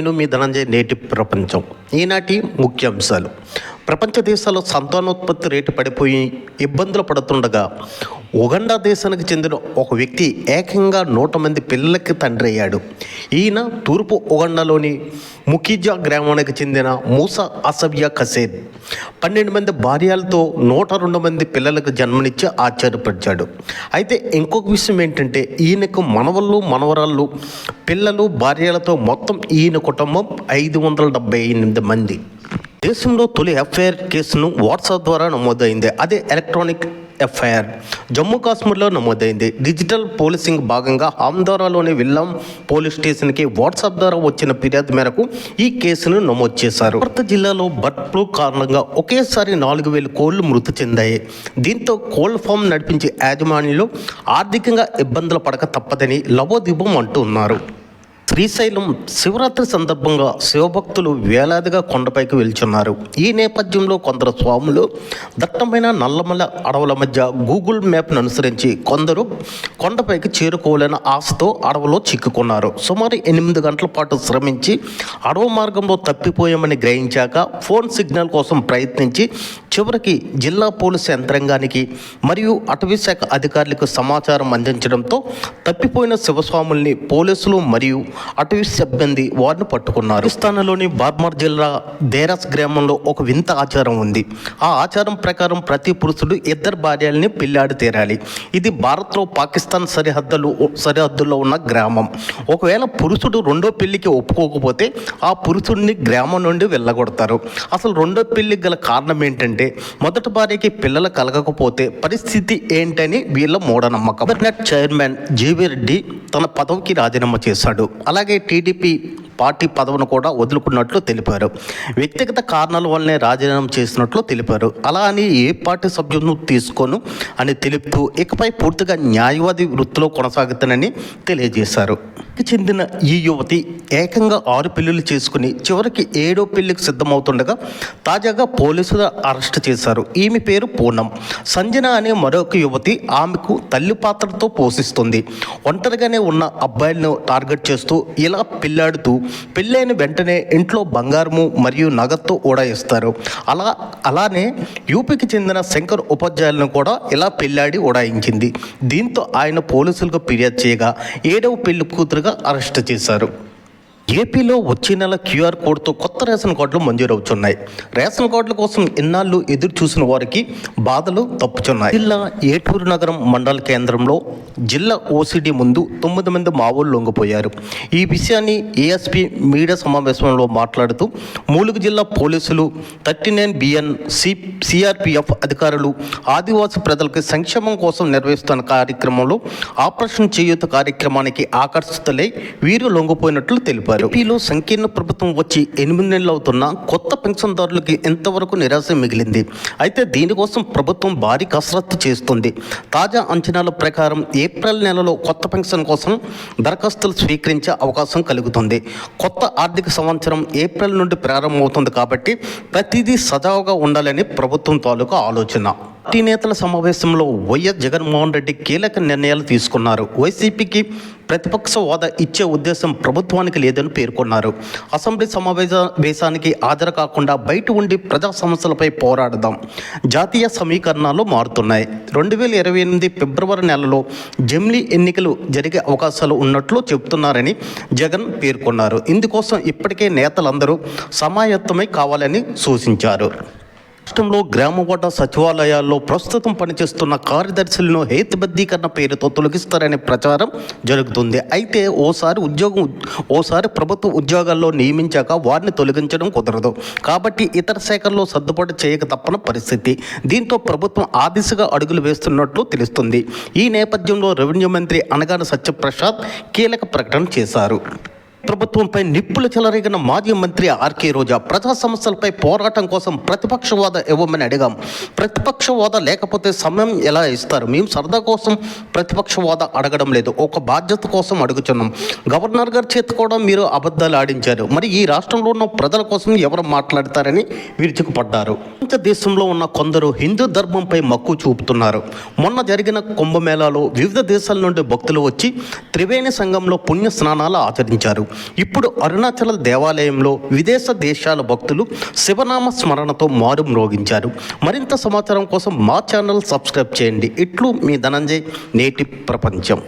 నేను మీ ధనంజయ్ నేటి ప్రపంచం. ఈనాటి ముఖ్యాంశాలు. ప్రపంచ దేశాల్లో సంతానోత్పత్తి రేటు పడిపోయి ఇబ్బందులు పడుతుండగా ఉగండా దేశానికి చెందిన ఒక వ్యక్తి ఏకంగా నూట మంది పిల్లలకి తండ్రి అయ్యాడు. ఈయన తూర్పు ఉగండాలోని ముఖీజా గ్రామానికి చెందిన మూసా అసవ్య కసేద్ పన్నెండు మంది భార్యలతో నూట రెండు మంది పిల్లలకు జన్మనిచ్చి ఆశ్చర్యపరిచాడు. అయితే ఇంకొక విషయం ఏంటంటే ఈయనకు మనవళ్ళు మనవరాళ్ళు పిల్లలు భార్యలతో మొత్తం ఈయన కుటుంబం ఐదు వందల డెబ్బై ఎనిమిది మంది. దేశంలో తొలి ఎఫ్ఐఆర్ కేసును వాట్సాప్ ద్వారా నమోదైంది. అదే ఎలక్ట్రానిక్ ఎఫ్ఐఆర్. జమ్మూ కాశ్మీర్లో నమోదైంది. డిజిటల్ పోలీసింగ్ భాగంగా హామ్దారాలోని విల్లం పోలీస్ స్టేషన్కి వాట్సాప్ ద్వారా వచ్చిన ఫిర్యాదు మేరకు ఈ కేసును నమోదు చేశారు. కొత్త జిల్లాలో బర్డ్ ఫ్లూ కారణంగా ఒకేసారి నాలుగు వేల కోళ్ళు మృతి చెందాయి. దీంతో కోళ్ళ ఫామ్ నడిపించే యాజమాన్యులు ఆర్థికంగా ఇబ్బందులు పడక తప్పదని లవోదిబం అంటున్నారు శ్రీశైలం శివరాత్రి సందర్భంగా శివభక్తులు వేలాదిగా కొండపైకి వెళ్తున్నారు. ఈ నేపథ్యంలో కొందరు స్వాములు దట్టమైన నల్లమల అడవుల మధ్య గూగుల్ మ్యాప్ను అనుసరించి కొందరు కొండపైకి చేరుకోలేని ఆశతో అడవిలో చిక్కుకున్నారు. సుమారు ఎనిమిది గంటల పాటు శ్రమించి అడవు మార్గంలో తప్పిపోయామని గ్రహించాక ఫోన్ సిగ్నల్ కోసం ప్రయత్నించి చివరికి జిల్లా పోలీసు యంత్రాంగానికి మరియు అటవీ శాఖ అధికారులకు సమాచారం అందించడంతో తప్పిపోయిన శివస్వాముల్ని పోలీసులు మరియు అటవీ సిబ్బంది వారిని పట్టుకున్నారు. పాకిస్తాన్లోని బార్మర్ జిల్లా దేరాస్ గ్రామంలో ఒక వింత ఆచారం ఉంది. ఆ ఆచారం ప్రకారం ప్రతి పురుషుడు ఇద్దరు భార్యల్ని పెళ్ళాడి తీరాలి. ఇది భారత్లో పాకిస్తాన్ సరిహద్దులు సరిహద్దుల్లో ఉన్న గ్రామం. ఒకవేళ పురుషుడు రెండో పెళ్ళికి ఒప్పుకోకపోతే ఆ పురుషుడిని గ్రామం నుండి వెళ్ళగొడతారు. అసలు రెండో పెళ్ళికి గల కారణం ఏంటంటే మొదటి భార్యకి పిల్లలు కలగకపోతే పరిస్థితి ఏంటని వీళ్ళ మూఢనమ్మకం. గవర్నర్ చైర్మన్ జీవి రెడ్డి తన పదవికి రాజీనామా చేశాడు. అలాగే టీడీపీ పార్టీ పదవిని కూడా వదులుకున్నట్లు తెలిపారు. వ్యక్తిగత కారణాల వల్లనే రాజీనామా చేసినట్లు తెలిపారు. అలా అని ఏ పార్టీ సభ్యులను తీసుకోను అని తెలుపుతూ ఇకపై పూర్తిగా న్యాయవాది వృత్తిలో కొనసాగుతానని తెలియజేశారు. కి చెందిన ఈ యువతి ఏకంగా ఆరు పెళ్ళిళ్ళు చేసుకుని చివరికి ఏడో పెళ్ళికి సిద్ధమవుతుండగా తాజాగా పోలీసులు అరెస్ట్ చేశారు. ఈమె పేరు పూనం. సంజన అనే మరొక యువతి ఆమెకు తల్లి పాత్రతో పోషిస్తుంది. ఒంటరిగానే ఉన్న అబ్బాయిలను టార్గెట్ చేస్తూ ఇలా పెళ్ళాడుతూ పెళ్ళైన వెంటనే ఇంట్లో బంగారము మరియు నగతో ఉడాయిస్తారు అలా అలానే యూపీకి చెందిన శంకర్ ఉపాధ్యాయులను కూడా ఇలా పెళ్ళాడి ఉడాయించింది దీంతో ఆయన పోలీసులకు ఫిర్యాదు చేయగా ఏడవ పెళ్ళి కూతురుగా అరెస్ట్ చేశారు. ఏపీలో వచ్చే నెల క్యూఆర్ కోడ్తో కొత్త రేషన్ కార్డులు మంజూరవుతున్నాయి రేషన్ కార్డుల కోసం ఇన్నాళ్ళు ఎదురు చూసిన వారికి బాధలు తప్పుచున్నాయి. జిల్లా ఏటూరు నగరం మండల కేంద్రంలో జిల్లా ఓసిడి ముందు తొమ్మిది మంది మావోలు లొంగిపోయారు. ఈ విషయాన్ని ఏఎస్పీ మీడియా సమావేశంలో మాట్లాడుతూ మూలుగు జిల్లా పోలీసులు thirty nine BN C CRPF అధికారులు ఆదివాసీ ప్రజలకు సంక్షేమం కోసం నిర్వహిస్తున్న కార్యక్రమంలో ఆపరేషన్ చేయూత కార్యక్రమానికి ఆకర్షితులై వీరు లొంగిపోయినట్లు తెలిపారు. ఏపీలో సంకీర్ణ ప్రభుత్వం వచ్చి ఎనిమిది నెలలు అవుతున్న కొత్త పెన్షన్దారులకి ఎంతవరకు నిరాశ మిగిలింది. అయితే దీనికోసం ప్రభుత్వం భారీ కసరత్తు చేస్తుంది. తాజా అంచనాల ప్రకారం ఏప్రిల్ నెలలో కొత్త పెన్షన్ కోసం దరఖాస్తులు స్వీకరించే అవకాశం కలుగుతుంది. కొత్త ఆర్థిక సంవత్సరం ఏప్రిల్ నుండి ప్రారంభమవుతుంది కాబట్టి ప్రతిదీ సజావుగా ఉండాలని ప్రభుత్వం తాలూకా ఆలోచన. పార్టీ నేతల సమావేశంలో వైఎస్ జగన్మోహన్ రెడ్డి కీలక నిర్ణయాలు తీసుకున్నారు. వైసీపీకి ప్రతిపక్ష హోదా ఇచ్చే ఉద్దేశం ప్రభుత్వానికి లేదని పేర్కొన్నారు. అసెంబ్లీ సమావేశానికి హాజరు కాకుండా బయట ఉండి ప్రజా సమస్యలపై పోరాడదాం. జాతీయ సమీకరణాలు మారుతున్నాయి. రెండు వేల ఇరవై ఎనిమిది ఫిబ్రవరి నెలలో జమిలీ ఎన్నికలు జరిగే అవకాశాలు ఉన్నట్లు చెబుతున్నారని జగన్ పేర్కొన్నారు. ఇందుకోసం ఇప్పటికే నేతలందరూ సమాయత్తమై కావాలని సూచించారు. రాష్ట్రంలో గ్రామ వాటా సచివాలయాల్లో ప్రస్తుతం పనిచేస్తున్న కార్యదర్శులను హేతుబద్ధీకరణ పేరుతో తొలగిస్తారనే ప్రచారం జరుగుతుంది. అయితే ఓసారి ఉద్యోగం ఓసారి ప్రభుత్వ ఉద్యోగాల్లో నియమించాక వారిని తొలగించడం కుదరదు. కాబట్టి ఇతర శాఖల్లో సర్దుబాటు చేయక తప్పని పరిస్థితి. దీంతో ప్రభుత్వం ఆ దిశగా అడుగులు వేస్తున్నట్లు తెలుస్తుంది. ఈ నేపథ్యంలో రెవెన్యూ మంత్రి అనగాన సత్యప్రసాద్ కీలక ప్రకటన చేశారు. ప్రభుత్వంపై నిప్పులు చెలరేగిన మాజీ మంత్రి ఆర్కే రోజా ప్రజా సమస్యలపై పోరాటం కోసం ప్రతిపక్ష హోదా ఇవ్వమని అడిగాం. ప్రతిపక్ష హోదా లేకపోతే సమయం ఎలా ఇస్తారు? మేము సరదా కోసం ప్రతిపక్ష హోదా అడగడం లేదు. ఒక బాధ్యత కోసం అడుగుతున్నాం. గవర్నర్ గారి చేతి కూడా మీరు అబద్ధాలు ఆడించారు. మరి ఈ రాష్ట్రంలో ఉన్న ప్రజల కోసం ఎవరు మాట్లాడతారని విరుచుకుపడ్డారు. దేశంలో ఉన్న కొందరు హిందూ ధర్మంపై మక్కువ చూపుతున్నారు. మొన్న జరిగిన కుంభమేళాలో వివిధ దేశాల నుండి భక్తులు వచ్చి త్రివేణి సంఘంలో పుణ్య స్నానాలు ఆచరించారు. ఇప్పుడు అరుణాచల దేవాలయంలో విదేశ దేశాల భక్తులు శివనామ స్మరణతో మారు మ్రోగించారు. మరింత సమాచారం కోసం మా ఛానల్ సబ్స్క్రైబ్ చేయండి. ఇట్లు మీ ధనంజయ్ నేటి ప్రపంచం.